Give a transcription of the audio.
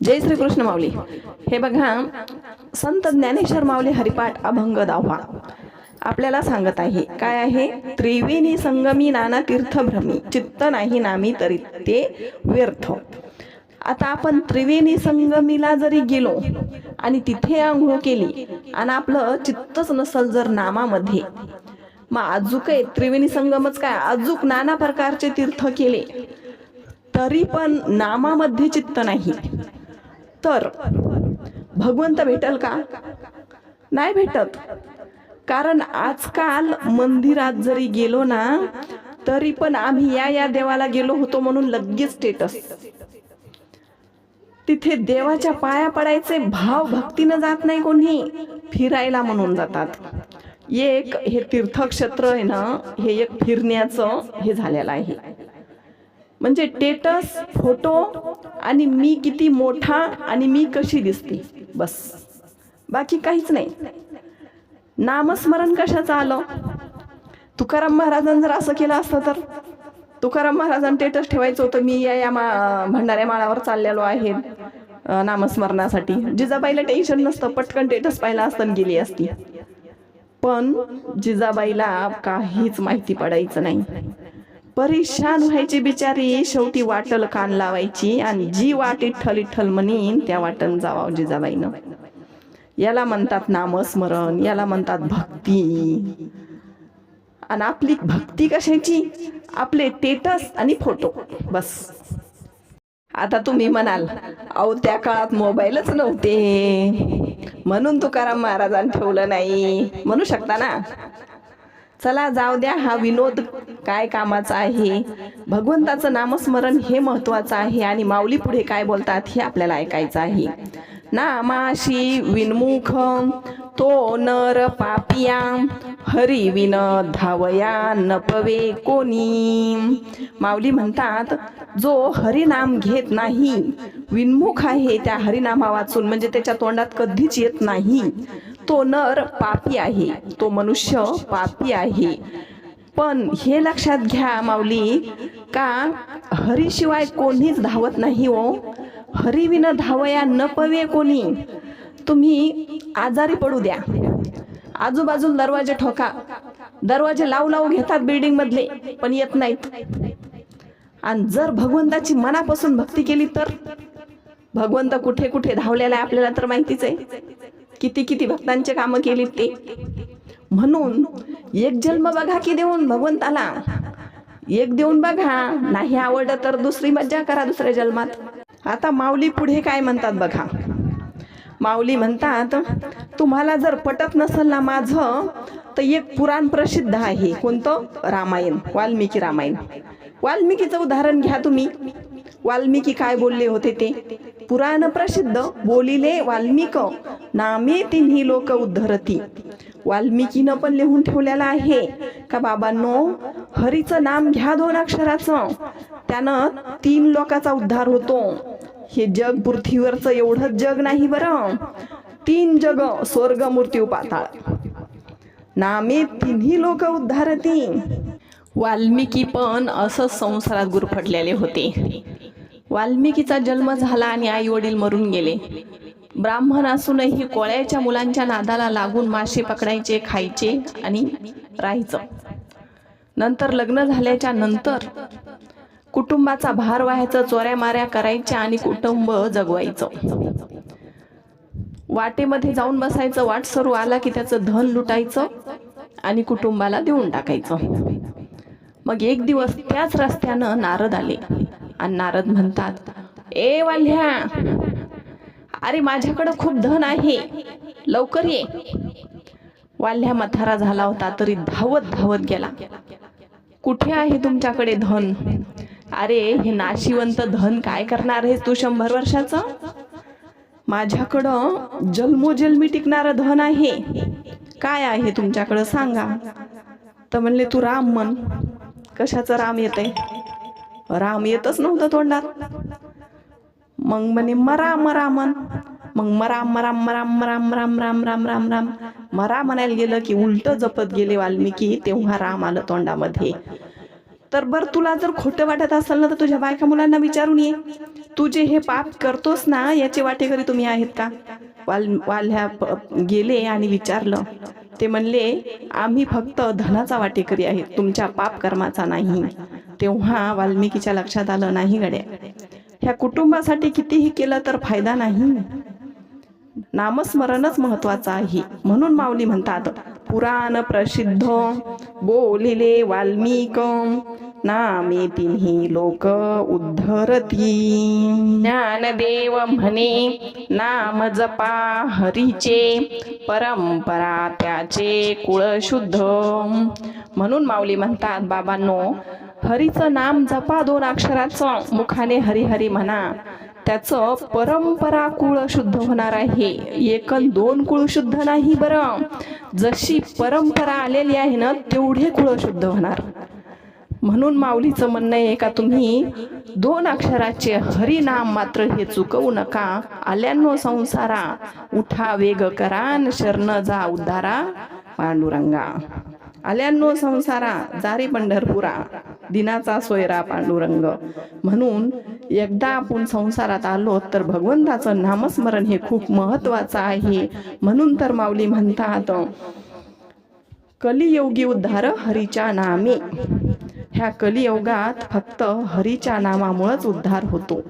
जय श्री कृष्ण माऊली. हे बघा संत ज्ञानेश्वर माऊली हरिपाठ अभंग दावा. आपल्याला सांगत आहे काय आहे? त्रिवेणी संगमी नाना तीर्थ भ्रमी चित्त नाही नामी तरी ते व्यर्थ. आता आपण त्रिवेणी संगमीला जरी गेलो आणि तिथे आंघोळ केली आणि आपलं चित्तच नसल जर नामामध्ये. मग अजूक आहे त्रिवेणी संगमच काय? अजूक नाना प्रकारचे तीर्थ केले. तरी पण नामामध्ये चित्त नाही. तर भगवंत भेटल का? नाही भेटत. कारण आजकाल मंदिरात जरी गेलो ना तरी पण आम्ही या या देवाला गेलो होतो म्हणून लगेच स्टेटस तिथे देवाच्या पाया पडायचे भाव भक्तीनं जात नाही कोणी. फिरायला म्हणून जातात. एक हे तीर्थक्षेत्र आहे ना हे एक फिरण्याचं हे झालेलं आहे. म्हणजे टेटस फोटो आणि मी किती मोठा आणि मी कशी दिसते. बस. बाकी काहीच नाही. नामस्मरण कशाचं आलं? तुकाराम महाराजांनी जर असं केलं असतं तर? तुकाराम महाराजांनी टेटस ठेवायचं होतं मी या या मा भंडाऱ्या माळावर चाललेलो आहे नामस्मरणासाठी. जिजाबाईला टेन्शन नसतं पटकन टेटस पाहिला असताना गेली असती. पण जिजाबाईला काहीच माहिती पडायचं नाही. परेशान व्हायची बिचारी. शेवटी वाटल कान लावायची आणि जी वाट इठ्ठल इठ्ठल म्हणीन त्या वाटण जावा जिजाबाईनं. याला म्हणतात नामस्मरण याला म्हणतात भक्ती. आणि आपली भक्ती कशाची? आपले टेटस आणि फोटो. बस. आता तुम्ही म्हणाल अहो त्या काळात मोबाईलच नव्हते. म्हणून तुकाराम महाराजांनी ठेवलं नाही. म्हणू शकता ना? चला जाऊ द्या हा विनोद काय कामाचा आहे? भगवंताचं नामस्मरण हे महत्वाचं आहे आणि माऊली पुढे काय बोलतात हे आपल्याला ऐकायचं आहे. नामाशी विनमुख तो नर पापिया हरी विन धावया नपवे कोणी? माऊली म्हणतात जो हरिनाम घेत नाही विनमुख आहे त्या हरिनामा वाचून म्हणजे त्याच्या तोंडात कधीच येत नाही. तो नर पापी आहे तो मनुष्य पापी आहे. पण हे लक्षात घ्या माऊली का हरीशिवाय कोणीच धावत नाही हो. हरिविन धावया न पवे कोणी. तुम्ही आजारी पडू द्या. आजूबाजूला दरवाजे ठोका. दरवाजे लावू लावू घेतात बिल्डिंग मधले पण येत नाहीत. आणि जर भगवंताची मनापासून भक्ती केली तर? भगवंत कुठे कुठे धावलेला आहे आपल्याला तर माहितीच आहे. किती किती भक्तांचे कामं केली ते. म्हणून एक जन्म बघा की देऊन भगवंताला. एक देऊन बघा नाही आवडत तर दुसरी मज्जा करा दुसऱ्या जन्मात. आता माऊली पुढे काय म्हणतात बघा? माऊली म्हणतात तुम्हाला जर पटत नसेल ना माझं तर एक पुराण प्रसिद्ध आहे. कोणतं? रामायण वाल्मिकी रामायण. वाल्मिकीचं उदाहरण घ्या तुम्ही. वाल्मिकी काय बोलले होते ते? पुराण प्रसिद्ध बोलिले वाल्मिक. नामे तिन्ही लोक उद्धरती. वाल्मिकीनं पण लिहून ठेवलेलं आहे का बाबांनो हरीचं नाम घ्या दोन अक्षराचं. त्यानं तीन लोकाचा उद्धार होतो. हे जग पृथ्वीवरचं एवढंच जग नाही बरं. तीन जग स्वर्ग मृत्यू पाताळ. नामे तिन्ही लोक उद्धारती. वाल्मिकी पण असंच संसारात गुरफटलेले होते. वाल्मिकीचा जन्म झाला आणि आई वडील मरून गेले. ब्राह्मण असूनही कोळ्याच्या मुलांच्या नादाला लागून मासे पकडायचे खायचे आणि राहायचं. नंतर लग्न झाल्याच्यानंतर कुटुंबाचा भार व्हायचं चोऱ्या माऱ्या करायच्या आणि कुटुंब जगवायचं. वाटेमध्ये जाऊन बसायचं वाट सरू आला की त्याचं धन लुटायचं आणि कुटुंबाला देऊन टाकायचं. मग एक दिवस त्याच रस्त्यानं नारद आले. आणि नारद म्हणतात ए वाल्ह्या अरे माझ्याकडं खूप धन आहे. लवकर ये. वाल्ह्या मथारा झाला होता तरी धावत धावत गेला. कुठे आहे तुमच्याकडे धन? अरे हे नाशिवंत धन काय करणार आहेस तू शंभर वर्षाचं? माझ्याकडं जन्मोजन्मी टिकणारं धन आहे. काय आहे तुमच्याकडं सांगा. तर म्हणले तू राम म्हण. कशाचं राम येत आहे राम येतच नव्हतं तोंडात. मग म्हणे मरा मरा मन मग मरा मरा मरा मराम राम राम राम राम राम मरा म्हणायला गेलं की उलट जपत गेले वाल्मिकी तेव्हा राम आलं तोंडामध्ये. तर बर तुला जर खोटं वाटत असेल ना तर तुझ्या बायका मुलांना विचारून ये. तू जे हे पाप करतोस ना याचे वाटेकरी तुम्ही आहेत का? वाल वाल्ह्या प- गेले आणि विचारलं. ते म्हणले आम्ही फक्त धनाचा वाटेकरी आहेत तुमच्या पाप कर्माचा नाही. तेव्हा वाल्मिकीच्या लक्षात आलं नाही गड्या ह्या कुटुंबासाठी कितीही केलं तर फायदा नाही. नामस्मरणच महत्वाचं आहे. म्हणून माऊली म्हणतात पुराण प्रसिद्ध बोलिले वाल्मिक नामे तिन्ही लोक उद्धरती. ज्ञानदेव म्हणे नाम जपा हरीचे परंपरा त्याचे कुळ शुद्ध म्हणून माऊली म्हणतात बाबांनो हरीचं नाम जपा दोन अक्षराचं मुखाने हरी हरी म्हणा. त्याचं परंपरा कुळ शुद्ध होणार आहे. एकन दोन कुळ शुद्ध नाही बरं. जशी परंपरा आलेली आहे ना तेवढे कुळ शुद्ध होणार. म्हणून माऊलीचं म्हणणं आहे का तुम्ही दोन अक्षराचे हरिनाम मात्र हे चुकवू नका. आल्यानो संसारा उठा वेग करा न शरण जा उद्धारा पांडुरंगा. आल्यानो संसारा जारी पंढरपुरा. दिनाचा सोयरा पांडुरंग. म्हणून एकदा आपण संसारात आलो तर भगवंताचं नामस्मरण हे खूप महत्वाचं आहे. म्हणून तर माऊली म्हणतात कलियोगी उद्धार हरीच्या नामे. ह्या कलियोगात फक्त हरीच्या नामामुळेच उद्धार होतो.